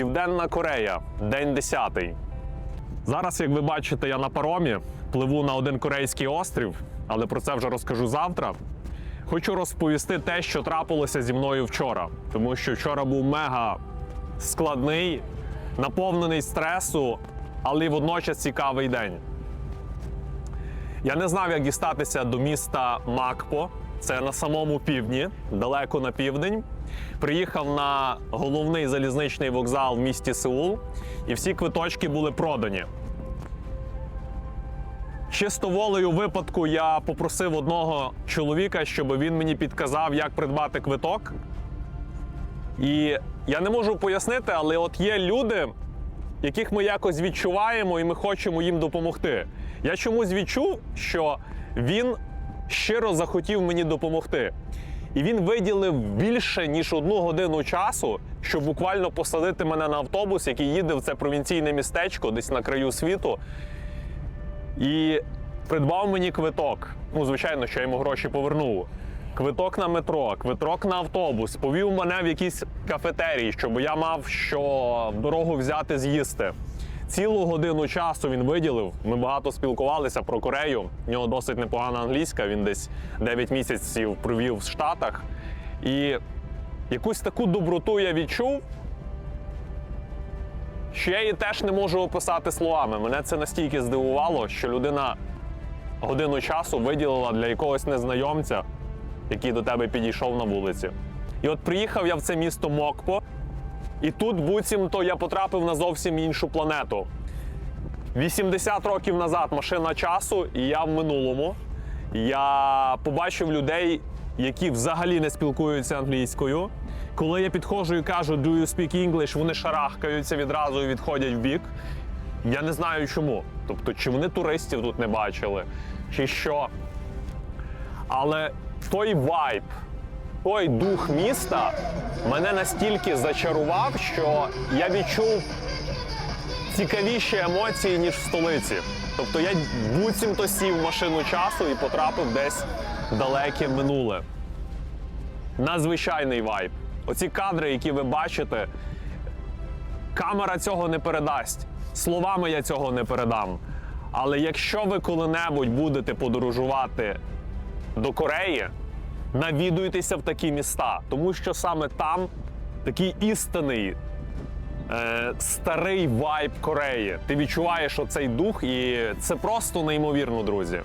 Південна Корея, день 10. Зараз, як ви бачите, я на паромі пливу на один корейський острів, але про це вже розкажу завтра. Хочу розповісти те, що трапилося зі мною вчора, тому що вчора був мега складний, наповнений стресу, але й водночас цікавий день. Я не знав, як дістатися до міста Макпо. Це на самому півдні, далеко на південь. Приїхав на головний залізничний вокзал в місті Сеул, і всі квиточки були продані. Чисто волею випадку я попросив одного чоловіка, щоб він мені підказав, як придбати квиток. І я не можу пояснити, але от є люди, яких ми якось відчуваємо, і ми хочемо їм допомогти. Я чомусь відчув, що він щиро захотів мені допомогти. І він виділив більше ніж одну годину часу, щоб буквально посадити мене на автобус, який їде в це провінційне містечко, десь на краю світу, і придбав мені квиток. Ну, звичайно, що я йому гроші повернув. Квиток на метро, квиток на автобус, повів мене в якісь кафетерії, щоб я мав що дорогу взяти з'їсти. Цілу годину часу він виділив. Ми багато спілкувалися про Корею. У нього досить непогана англійська. Він десь 9 місяців провів в Штатах. І якусь таку доброту я відчув, що я її теж не можу описати словами. Мене це настільки здивувало, що людина годину часу виділила для якогось незнайомця, який до тебе підійшов на вулиці. І от приїхав я в це місто Мокпо, і тут буцімто я потрапив на зовсім іншу планету. 80 років назад машина часу, і я в минулому. Я побачив людей, які взагалі не спілкуються англійською. Коли я підходжу і кажу «Do you speak English?», вони шарахкаються відразу і відходять в бік. Я не знаю чому. Тобто, чи вони туристів тут не бачили, чи що. Але той вайб, той дух міста мене настільки зачарував, що я відчув цікавіші емоції, ніж в столиці. Тобто я буцімто сів в машину часу і потрапив десь в далеке минуле. Надзвичайний вайб. Оці кадри, які ви бачите, камера цього не передасть. Словами я цього не передам. Але якщо ви коли-небудь будете подорожувати до Кореї, навідуйтеся в такі міста, тому що саме там такий істинний е, старий вайб Кореї. Ти відчуваєш оцей дух, і це просто неймовірно, друзі.